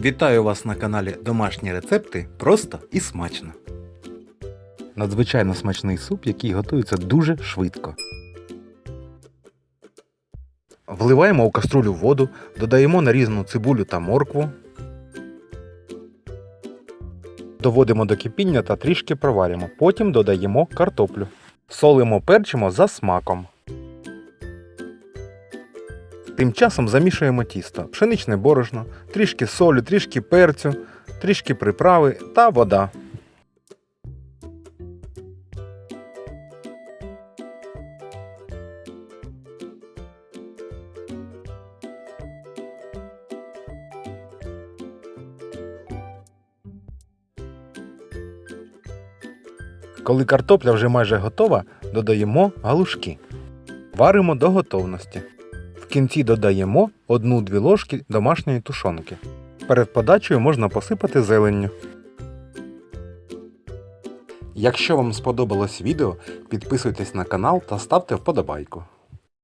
Вітаю вас на каналі Домашні рецепти просто і смачно. Надзвичайно смачний суп, який готується дуже швидко. Вливаємо у каструлю воду, додаємо нарізану цибулю та моркву. Доводимо до кипіння та трішки проваримо. Потім додаємо картоплю. Солимо перчимо за смаком. Тим часом замішуємо тісто, пшеничне борошно, трішки солі, трішки перцю, трішки приправи та вода. Коли картопля вже майже готова, додаємо галушки. Варимо до готовності. Кінці додаємо 1-2 ложки домашньої тушонки. Перед подачею можна посипати зеленню. Якщо вам сподобалось відео, підписуйтесь на канал та ставте вподобайку.